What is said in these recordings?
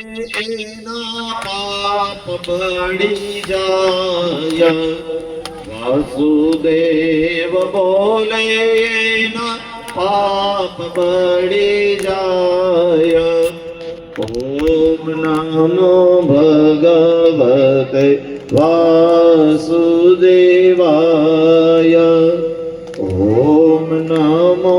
એના પાપ બળી જાય વાસુદેવ બોલે એના પાપ બળી જાય. ઓમ નમો ભગવતે વાસુદેવાય. ઓમ નમો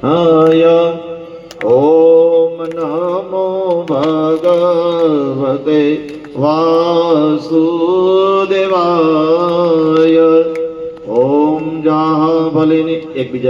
વાસુદેવાય ઓમ નમો ભગવતે વાસુદેવાય ઓમ જા ભલિની એકબીજા